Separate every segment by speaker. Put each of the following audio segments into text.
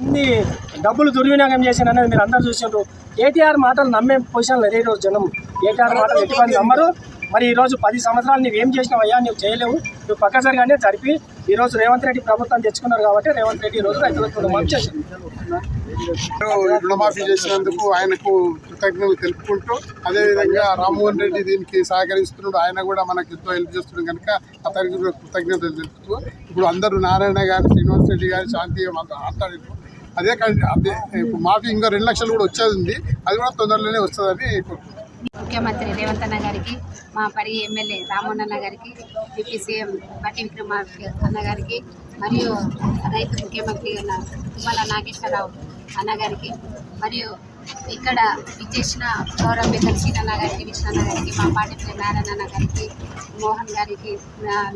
Speaker 1: ఇన్ని డబ్బులు దుర్వినియోగం చేసిన అనేది మీరు అందరూ చూసిండ్రు. కేటీఆర్ మాటలు నమ్మే పొజిషన్లో లేదు ఈరోజు జనం. కేటీఆర్ మాటలు ఎటువంటి నమ్మరు. మరి ఈ రోజు పది సంవత్సరాలు నువ్వు ఏం చేసినావయ్యా నువ్వు చేయలేవు. నువ్వు పక్కసరిగానే జరిపి ఈ రోజు రేవంత్ రెడ్డి ప్రభుత్వం తెచ్చుకున్నారు కాబట్టి రేవంత్ రెడ్డి ఈ రోజు రైతులకు రుణమాఫీ చేసింది
Speaker 2: రుణమాఫీ చేసినందుకు ఆయనకు కృతజ్ఞతలు తెలుపుకుంటూ అదేవిధంగా రామ్మోహన్ రెడ్డి దీనికి సహకరిస్తున్నాడు. ఆయన కూడా మనకి ఎంతో హెల్ప్ చేస్తున్నాడు కనుక అతనికి కృతజ్ఞతలు తెలుపుతూ ఇప్పుడు అందరూ నారాయణ గారు శ్రీనివాస్ రెడ్డి గారు శాంతి మాట్లాడారు అదే కాదు అదే ఇప్పుడు మాఫీ ఇంకా రెండు లక్షలు కూడా వచ్చేది ఉంది. అది కూడా తొందరలోనే వస్తుందని
Speaker 3: ముఖ్యమంత్రి రేవంత్ అన్న గారికి మా పరి ఎమ్మెల్యే రామన్న అన్న గారికి డిప్యూటీ సీఎం బట్టి విక్రమార్క అన్న గారికి మరియు రైతు ముఖ్యమంత్రి ఉన్న తుమ్మల నాగేశ్వరరావు అన్నగారికి మరియు ఇక్కడ విచ్చేసిన గౌరవ పెద్దలు సీనన్న గారికి విష్ణన్న గారికి మా పార్టీ నారాయణ గారికి మోహన్ గారికి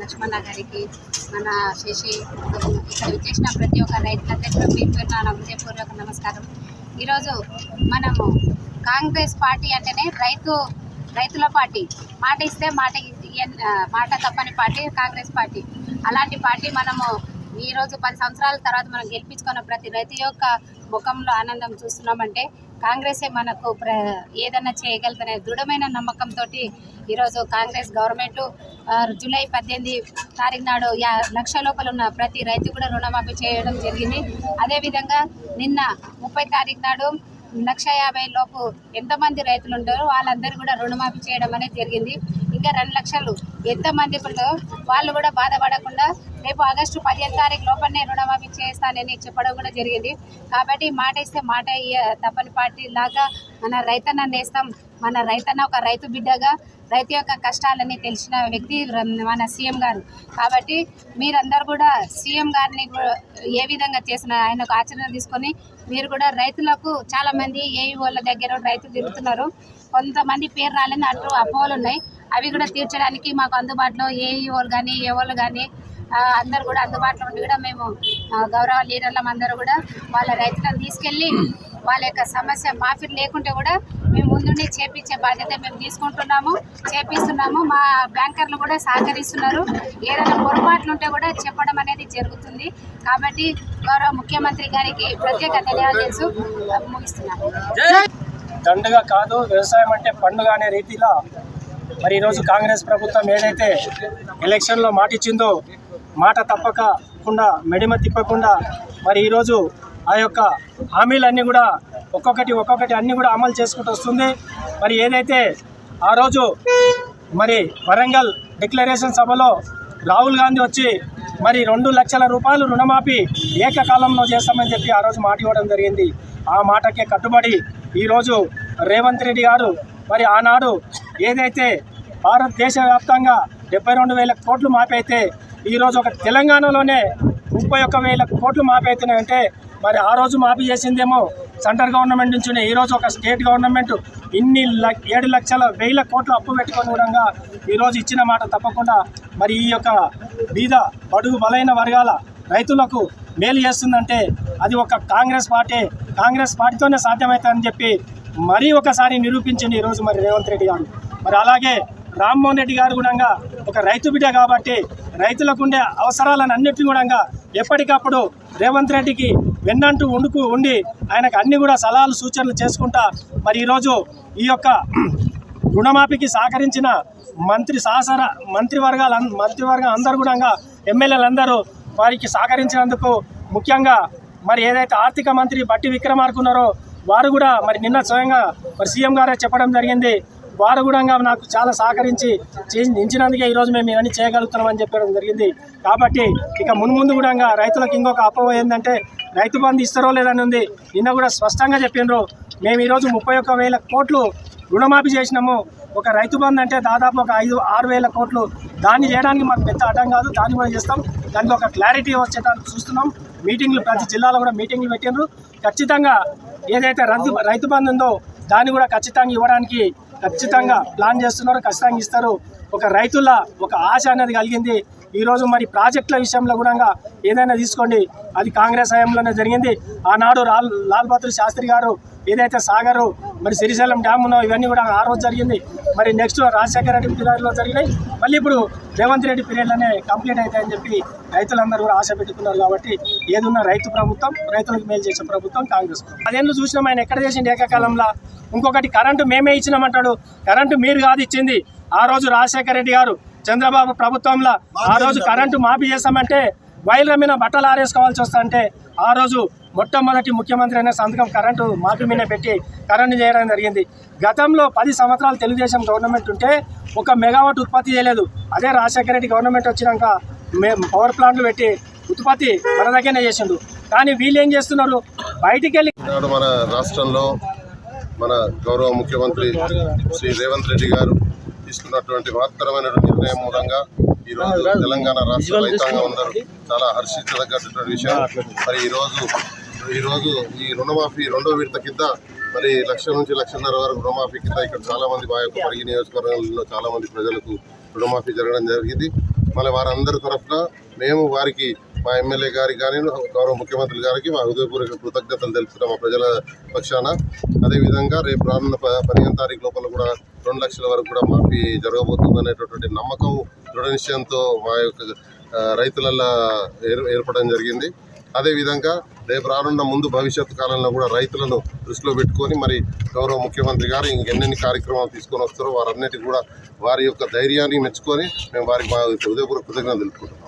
Speaker 3: లక్ష్మణ గారికి మన శశి ఇక్కడ విచ్చేసిన ప్రతి ఒక్క రైతులందరికీ కూడా పేరు నా హృదయపూర్వక నమస్కారం. ఈరోజు మనము కాంగ్రెస్ పార్టీ అంటేనే రైతు రైతుల పార్టీ. మాట ఇస్తే మాట మాట తప్పని పార్టీ కాంగ్రెస్ పార్టీ. అలాంటి పార్టీ మనము ఈరోజు పది సంవత్సరాల తర్వాత మనం గెలిపించుకున్న ప్రతి రైతు యొక్క ముఖంలో ఆనందం చూస్తున్నామంటే కాంగ్రెసే మనకు ప్ర ఏదన్నా చేయగలుగుతానే దృఢమైన నమ్మకంతో ఈరోజు కాంగ్రెస్ గవర్నమెంట్ జూలై పద్దెనిమిది తారీఖు నాడు యా లక్ష లోపల ఉన్న ప్రతి రైతు కూడా రుణమాఫీ చేయడం జరిగింది. అదేవిధంగా నిన్న ముప్పై తారీఖు నాడు లక్ష యాభై లోపు ఎంతమంది రైతులు ఉంటారో వాళ్ళందరూ కూడా రుణమాఫీ చేయడం అనేది జరిగింది. ఇంకా రెండు లక్షలు. ఎంతమంది ఇప్పుడు వాళ్ళు కూడా బాధపడకుండా రేపు ఆగస్టు పదిహేను తారీఖు లోపలనే రుణమాఫీ చేస్తానని చెప్పడం కూడా జరిగింది. కాబట్టి మాట ఇస్తే మాట తప్పని పార్టీ లాగా మన రైతన్న నేస్తాం. మన రైతన్న ఒక రైతు బిడ్డగా రైతు యొక్క కష్టాలని తెలిసిన వ్యక్తి మన సీఎం గారు. కాబట్టి మీరందరూ కూడా సీఎం గారిని కూడా ఏ విధంగా చేసిన ఆయన ఒక ఆచరణ తీసుకొని మీరు కూడా రైతులకు చాలామంది ఏఈఓల దగ్గర రైతులు తిరుగుతున్నారు. కొంతమంది పేరు రాలేని అటు అపోహలు ఉన్నాయి. అవి కూడా తీర్చడానికి మాకు అందుబాటులో ఏఈఓలు కానీ ఏఓలు కానీ అందరు కూడా అందుబాటులో ఉండి కూడా మేము గౌరవ లీడర్లం అందరూ కూడా వాళ్ళ రైతులను తీసుకెళ్ళి వాళ్ళ యొక్క సమస్య మాఫీ లేకుంటే కూడా మేము ముందుండి చేపించే బాధ్యత మేము తీసుకుంటున్నాము చేపిస్తున్నాము. మా బ్యాంకర్లు కూడా సహకరిస్తున్నారు. ఏదైనా పొరపాట్లు ఉంటే కూడా చెప్పడం అనేది జరుగుతుంది. కాబట్టి గౌరవ ముఖ్యమంత్రి గారికి ప్రత్యేక ధన్యవాదాలు దండగ
Speaker 1: దండగా కాదు వ్యవసాయం అంటే పండుగ అనే రీతిలో మరి ఈరోజు కాంగ్రెస్ ప్రభుత్వం ఏదైతే ఎలక్షన్లో మాట ఇచ్చిందో మాట తప్పకుండా మెడిమ తిప్పకుండా మరి ఈరోజు ఆ యొక్క హామీలన్నీ కూడా ఒక్కొక్కటి ఒక్కొక్కటి అన్నీ కూడా అమలు చేసుకుంటూ వస్తుంది. మరి ఏదైతే ఆ రోజు మరి వరంగల్ డిక్లరేషన్ సభలో రాహుల్ గాంధీ వచ్చి మరి రెండు లక్షల రూపాయలు రుణమాఫీ ఏకకాలంలో చేస్తామని చెప్పి ఆ రోజు మాట ఇవ్వడం జరిగింది. ఆ మాటకే కట్టుబడి ఈరోజు రేవంత్ రెడ్డి గారు మరి ఆనాడు ఏదైతే భారతదేశ వ్యాప్తంగా డెబ్బై రెండు వేల కోట్లు మాపైతే ఈరోజు ఒక తెలంగాణలోనే ముప్పై ఒక్క వేల కోట్లు మాపైతున్నాయంటే మరి ఆ రోజు మాఫీ చేసిందేమో సెంట్రల్ గవర్నమెంట్ నుంచి ఈరోజు ఒక స్టేట్ గవర్నమెంట్ ఇన్ని ఏడు లక్షల వేల కోట్లు అప్పు పెట్టుకొని కూడా ఈరోజు ఇచ్చిన మాట తప్పకుండా మరి ఈ యొక్క బీద బడుగు బలైన వర్గాల రైతులకు మేలు చేస్తుందంటే అది ఒక కాంగ్రెస్ పార్టీ కాంగ్రెస్ పార్టీతోనే సాధ్యమవుతుందని చెప్పి మరీ ఒకసారి నిరూపించింది ఈరోజు మరి రేవంత్ రెడ్డి గారు. మరి అలాగే రామ్మోహన్ రెడ్డి గారు కూడా ఒక రైతు బిడ్డ కాబట్టి రైతులకు ఉండే అవసరాలను అన్నింటినీ కూడా ఎప్పటికప్పుడు రేవంత్ రెడ్డికి వెన్నంటూ ఉండుకు ఉండి ఆయనకు అన్ని కూడా సలహాలు సూచనలు చేసుకుంటా మరి ఈరోజు ఈ యొక్క రుణమాఫీకి సహకరించిన మంత్రి సహసర మంత్రివర్గాల మంత్రివర్గం అందరూ కూడా ఎమ్మెల్యేలందరూ వారికి సహకరించినందుకు ముఖ్యంగా మరి ఏదైతే ఆర్థిక మంత్రి బట్టి విక్రమార్కున్నారో వారు కూడా మరి నిన్న స్వయంగా మరి సీఎం గారే చెప్పడం జరిగింది. వారు కూడా నాకు చాలా సహకరించి చేయించినందుకే ఈరోజు మేము ఇవన్నీ చేయగలుగుతున్నామని చెప్పడం జరిగింది. కాబట్టి ఇక మున్ముందు కూడా రైతులకు ఇంకొక అపోహ ఏంటంటే రైతు బంధు ఇస్తారో లేదని ఉంది. నిన్న కూడా స్పష్టంగా చెప్పిండ్రు. మేము ఈరోజు ముప్పై ఒక్క వేల కోట్లు రుణమాఫీ చేసినాము. ఒక రైతు బంధు అంటే దాదాపు ఒక ఐదు ఆరు వేల కోట్లు. దాన్ని చేయడానికి మాకు పెద్ద అడ్డం కాదు. దాన్ని కూడా చేస్తాం. దానికి ఒక క్లారిటీ వచ్చేదానికి చూస్తున్నాం. మీటింగ్లు ప్రతి జిల్లాలో కూడా మీటింగ్లు పెట్టిండ్రు. ఖచ్చితంగా ఏదైతే రైతు రైతు బంధు ఉందో దాన్ని కూడా ఖచ్చితంగా ఇవ్వడానికి ఖచ్చితంగా ప్లాన్ చేస్తున్నారు. ఖచ్చితంగా ఇస్తారు. ఒక రైతుల ఒక ఆశ అనేది కలిగింది. ఈరోజు మరి ప్రాజెక్టుల విషయంలో కూడా ఏదైనా తీసుకోండి. అది కాంగ్రెస్ హయాంలోనే జరిగింది. ఆనాడు లాల్ లాల్ బహదూర్ శాస్త్రి గారు ఏదైతే సాగరు మరి శ్రీశైలం డ్యామ్ ఉన్నో ఇవన్నీ కూడా ఆ రోజు జరిగింది. మరి నెక్స్ట్ రాజశేఖర రెడ్డి పీరియడ్లో జరిగినాయి. మళ్ళీ ఇప్పుడు రేవంత్ రెడ్డి పీరియడ్లోనే కంప్లీట్ అవుతాయని చెప్పి రైతులందరూ కూడా ఆశ పెట్టుకున్నారు కాబట్టి ఏదున్న రైతు ప్రభుత్వం రైతులకు మేలు చేసే ప్రభుత్వం కాంగ్రెస్ ప్రభుత్వం. చూసినాం ఆయన ఎక్కడ చేసింది ఏకకాలంలో? ఇంకొకటి కరెంటు మేమే ఇచ్చినామంటాడు. కరెంటు మీరు కాదు ఇచ్చింది. ఆ రోజు రాజశేఖర రెడ్డి గారు చంద్రబాబు ప్రభుత్వంలో ఆ రోజు కరెంటు మాఫీ చేస్తామంటే వైర్ల మీద బట్టలు ఆరేసుకోవాల్సి వస్తుంటే ఆ రోజు మొట్టమొదటి ముఖ్యమంత్రి అనే సంతకం కరెంటు మాఫీ మీద పెట్టి కరెంటు చేయడం జరిగింది. గతంలో పది సంవత్సరాలు తెలుగుదేశం గవర్నమెంట్ ఉంటే ఒక మెగావాట్ ఉత్పత్తి చేయలేదు. అదే రాజశేఖర రెడ్డి గవర్నమెంట్ వచ్చినాక మే పవర్ ప్లాంట్లు పెట్టి ఉత్పత్తి మన దగ్గరనే చేసిండు. కానీ వీళ్ళు ఏం చేస్తున్నారు? బయటికి వెళ్ళి
Speaker 4: మన రాష్ట్రంలో మన గౌరవ ముఖ్యమంత్రి శ్రీ రేవంత్ రెడ్డి గారు తీసుకున్నటువంటి మహత్తరమైనటువంటి నిర్ణయం మూలంగా ఈరోజు తెలంగాణ రాష్ట్ర రైతాంగం అందరూ చాలా హర్షించదగ్గటువంటి విషయం. మరి ఈరోజు ఈరోజు ఈ రుణమాఫీ రెండో విడత కింద మరి లక్ష నుంచి లక్షన్నర వరకు రుణమాఫీ కింద ఇక్కడ చాలా మంది మా యొక్క పరిగి నియోజకవర్గంలో చాలా మంది ప్రజలకు రుణమాఫీ జరగడం జరిగింది. మళ్ళీ వారందరి తరఫున మేము వారికి మా ఎమ్మెల్యే గారికి కానీ గౌరవ ముఖ్యమంత్రి గారికి మా హృదయపూర్వక కృతజ్ఞతలు తెలుపుతున్నాం మా ప్రజల పక్షాన. అదేవిధంగా రేపు రానున్న ప- పదిహేను తారీఖు లోపల కూడా రెండు లక్షల వరకు కూడా మాఫీ జరగబోతుంది అనేటటువంటి నమ్మకం దృఢ నిశ్చయంతో మా యొక్క ఆ, రైతులల్లో ఏర్ ఏర్పడడం జరిగింది. అదేవిధంగా రేపు రానున్న ముందు భవిష్యత్తు కాలంలో కూడా రైతులను దృష్టిలో పెట్టుకొని మరి గౌరవ ముఖ్యమంత్రి గారు ఇంకెన్నెన్ని కార్యక్రమాలు తీసుకొని వస్తారో వారన్నిటి కూడా వారి యొక్క ధైర్యాన్ని మెచ్చుకొని మేము వారికి మా హృదయపూర్వక కృతజ్ఞతలు తెలుపుకుంటున్నాం.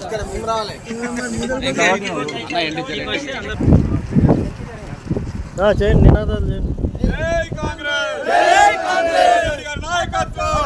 Speaker 1: ఇక్కడ మేము రావాలి చేయండి
Speaker 5: నినాదాలు చేయండి నాయకత్వం